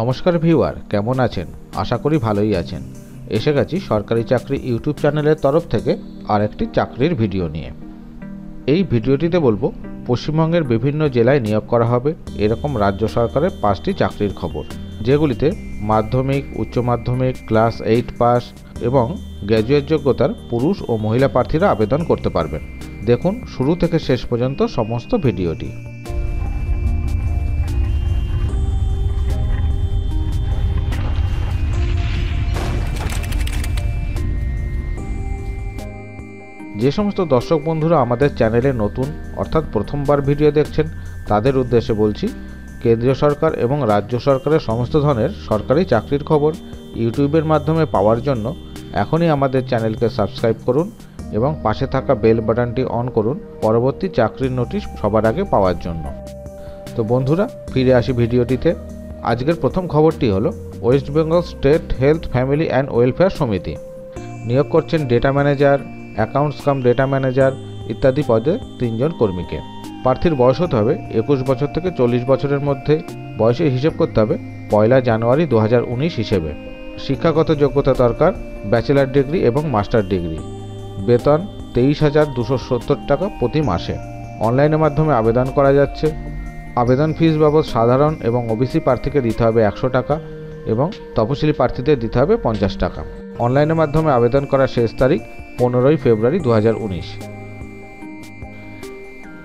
নমস্কার ভিউয়ার, কেমন আছেন? আশা করি ভালোই আছেন। এসে গেছি সরকারি চাকরি ইউটিউব চ্যানেলের তরফ থেকে আরেকটি চাকরির ভিডিও নিয়ে। এই ভিডিওটিতে বলব, পশ্চিমবঙ্গের বিভিন্ন জেলায় নিয়োগ করা হবে এরকম রাজ্য সরকারের পাঁচটি চাকরির খবর, যেগুলিতে মাধ্যমিক, উচ্চ মাধ্যমিক, ক্লাস এইট পাস এবং গ্র্যাজুয়েট যোগ্যতার পুরুষ ও মহিলা প্রার্থীরা আবেদন করতে পারবেন। দেখুন, শুরু থেকে শেষ পর্যন্ত সমস্ত ভিডিওটি। যে সমস্ত দর্শক বন্ধুরা আমাদের চ্যানেলে নতুন, অর্থাৎ প্রথমবার ভিডিও দেখছেন, তাদের উদ্দেশ্যে বলছি, কেন্দ্রীয় সরকার এবং রাজ্য সরকারের সমস্ত ধরনের সরকারি চাকরির খবর ইউটিউবের মাধ্যমে পাওয়ার জন্য এখনই আমাদের চ্যানেলকে সাবস্ক্রাইব করুন এবং পাশে থাকা বেল বাটনটি অন করুন পরবর্তী চাকরির নোটিশ সবার আগে পাওয়ার জন্য। তো বন্ধুরা, ফিরে আসি ভিডিওটিতে। আজকের প্রথম খবরটি হলো, West Bengal state health, family and welfare সমিতি নিয়োগ করছেন data manager accounts cum data manager ইত্যাদি পদে তিনজন কর্মীকে। প্রার্থীর বয়স হতে হবে একুশ বছর থেকে চল্লিশ বছরের মধ্যে। বয়সের হিসেব করতে হবে পয়লা জানুয়ারি দু হাজার উনিশ হিসেবে। শিক্ষাগত যোগ্যতা দরকার ব্যাচেলার ডিগ্রি এবং মাস্টার ডিগ্রি বেতন তেইশ হাজার দুশো সত্তর টাকা প্রতি মাসে। অনলাইনের মাধ্যমে আবেদন করা যাচ্ছে। আবেদন ফিস বাবদ সাধারণ এবং ওবিসি প্রার্থীকে দিতে হবে একশো টাকা এবং তপশিলি প্রার্থীদের দিতে হবে পঞ্চাশ টাকা। অনলাইনের মাধ্যমে আবেদন করার শেষ তারিখ পনেরোই ফেব্রুয়ারি দু হাজার উনিশ।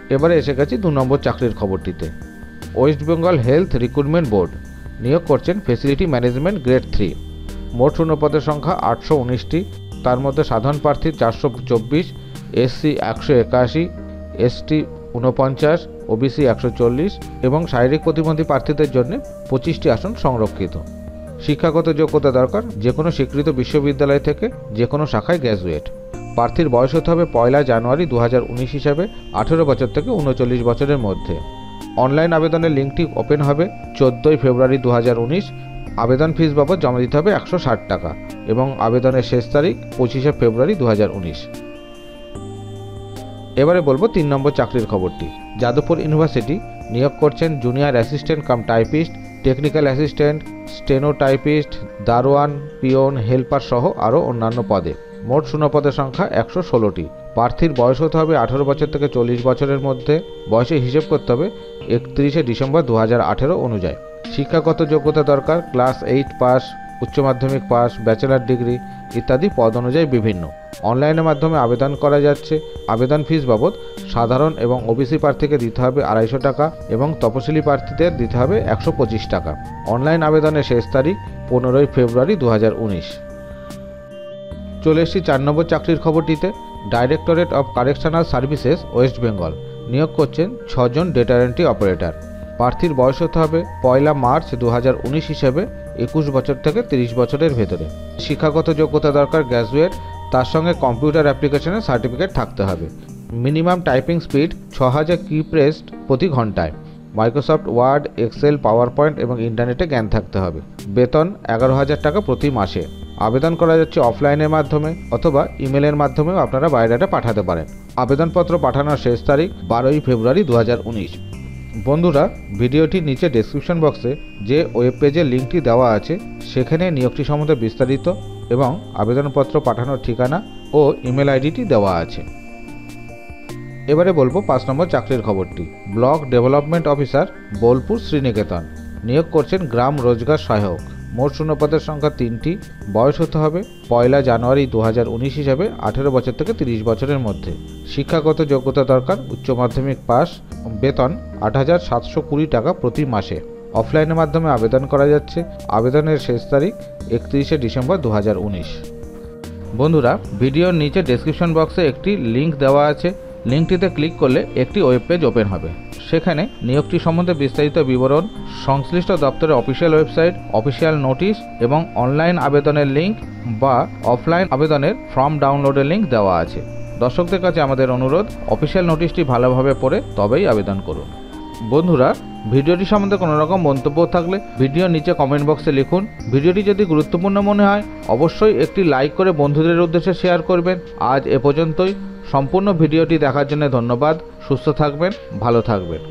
এবারে এসে গেছি দু নম্বর চাকরির খবরটিতে। West Bengal health recruitment board নিয়োগ করছেন ফেসিলিটি ম্যানেজমেন্ট গ্রেড থ্রি। মোট শূন্যপদের সংখ্যা আটশো উনিশটি, তার মধ্যে সাধারণ প্রার্থী চারশো চব্বিশ, এসসি একশো একাশি, এসটি ঊনপঞ্চাশ, ওবিসি একশো চল্লিশ এবং শারীরিক প্রতিবন্ধী প্রার্থীদের জন্য পঁচিশটি আসন সংরক্ষিত। শিক্ষাগত যোগ্যতা দরকার যে কোনো স্বীকৃত বিশ্ববিদ্যালয় থেকে যে কোনো শাখায় গ্র্যাজুয়েট। প্রার্থীর বয়স হতে হবে পয়লা জানুয়ারি দু হাজার উনিশ হিসাবে, আঠেরো বছর থেকে উনচল্লিশ বছরের মধ্যে। অনলাইন আবেদনের লিঙ্কটি ওপেন হবে চোদ্দোই ফেব্রুয়ারি দু হাজার উনিশ। আবেদন ফিস বাবদ জমা দিতে হবে একশো ষাট টাকা এবং আবেদনের শেষ তারিখ পঁচিশে ফেব্রুয়ারি দু হাজার উনিশ। এবারে বলব তিন নম্বর চাকরির খবরটি। যাদবপুর ইউনিভার্সিটি নিয়োগ করছেন junior assistant cum typist technical assistant steno typist দারোয়ান পিওন হেল্পার সহ আরও অন্যান্য পদে। মোট শূন্যপদের সংখ্যা একশো ষোলোটি। প্রার্থীর বয়স হতে হবে আঠেরো বছর থেকে চল্লিশ বছরের মধ্যে। বয়সে হিসেব করতে হবে একত্রিশে ডিসেম্বর দু হাজার আঠেরো অনুযায়ী। শিক্ষাগত যোগ্যতা দরকার, ক্লাস এইট পাস, উচ্চ মাধ্যমিক পাস, ব্যাচেলার ডিগ্রি ইত্যাদি পদ অনুযায়ী বিভিন্ন। অনলাইনের মাধ্যমে আবেদন করা যাচ্ছে। আবেদন ফিস বাবদ সাধারণ এবং ওবিসি প্রার্থীকে দিতে হবে আড়াইশো টাকা এবং তপশিলি প্রার্থীদের দিতে হবে একশো পঁচিশ টাকা। অনলাইন আবেদনের শেষ তারিখ পনেরোই ফেব্রুয়ারি দু চলে এসেছি চার নম্বর চাকরির খবরটিতে। Directorate of correctional services West Bengal নিয়োগ করছেন ছজন ডেটা এন্ট্রি অপারেটর প্রার্থীর বয়স হতে হবে পয়লা মার্চ দু হিসেবে একুশ বছর থেকে তিরিশ বছরের ভেতরে। শিক্ষাগত যোগ্যতা দরকার গ্র্যাজুয়েট তার সঙ্গে কম্পিউটার অ্যাপ্লিকেশনের সার্টিফিকেট থাকতে হবে। মিনিমাম টাইপিং স্পিড ছ হাজার কি প্রেসড প্রতি ঘন্টায়। Microsoft Word Excel power point এবং ইন্টারনেটে জ্ঞান থাকতে হবে। বেতন এগারো হাজার টাকা প্রতি মাসে। আবেদন করা যাচ্ছে অফলাইনের মাধ্যমে অথবা ইমেলের মাধ্যমেও আপনারা বায়োডাটা পাঠাতে পারেন। আবেদনপত্র পাঠানোর শেষ তারিখ বারোই ফেব্রুয়ারি দু হাজার উনিশ। বন্ধুরা, ভিডিওটির নিচে ডেসক্রিপশন বক্সে যে ওয়েব পেজের লিঙ্কটি দেওয়া আছে, সেখানে নিয়োগটি সম্বন্ধে বিস্তারিত এবং আবেদনপত্র পাঠানোর ঠিকানা ও ইমেল আইডিটি দেওয়া আছে। এবারে বলব পাঁচ নম্বর চাকরির খবরটি। Block development officer Bolpur Sriniketan. নিয়োগ করছেন গ্রাম রোজগার সহায়ক। মোট শূন্যপদের সংখ্যা তিনটি। বয়স হতে হবে পয়লা জানুয়ারি দু হাজার উনিশ হিসাবে আঠেরো বছর থেকে তিরিশ বছরের মধ্যে। শিক্ষাগত যোগ্যতা দরকার, উচ্চ মাধ্যমিক পাস, বেতন আট হাজার সাতশো কুড়ি টাকা প্রতি মাসে। অফলাইনের মাধ্যমে আবেদন করা যাচ্ছে। আবেদনের শেষ তারিখ একত্রিশে ডিসেম্বর দু হাজার উনিশ। বন্ধুরা, ভিডিওর নিচে ডেসক্রিপশন বক্সে একটি লিঙ্ক দেওয়া আছে। লিঙ্কটিতে ক্লিক করলে একটি ওয়েব পেজ ওপেন হবে। সেখানে নিয়োগটি সম্বন্ধে বিস্তারিত বিবরণ, সংশ্লিষ্ট দপ্তরের অফিসিয়াল ওয়েবসাইট অফিসিয়াল নোটিশ এবং অনলাইন আবেদনের লিঙ্ক বা অফলাইন আবেদনের ফর্ম ডাউনলোডের লিঙ্ক দেওয়া আছে। দর্শকদের কাছে আমাদের অনুরোধ অফিসিয়াল নোটিশটি ভালোভাবে পড়ে তবেই আবেদন করুন। বন্ধুরা ভিডিওটি সম্বন্ধে কোনো রকম মন্তব্য থাকলে ভিডিও নিচে কমেন্ট বক্সে লিখুন। ভিডিওটি যদি গুরুত্বপূর্ণ মনে হয়, অবশ্যই একটি লাইক করে বন্ধুদের উদ্দেশ্যে শেয়ার করবেন। আজ এ পর্যন্তই। সম্পূর্ণ ভিডিওটি দেখার জন্য ধন্যবাদ। সুস্থ থাকবেন, ভালো থাকবেন।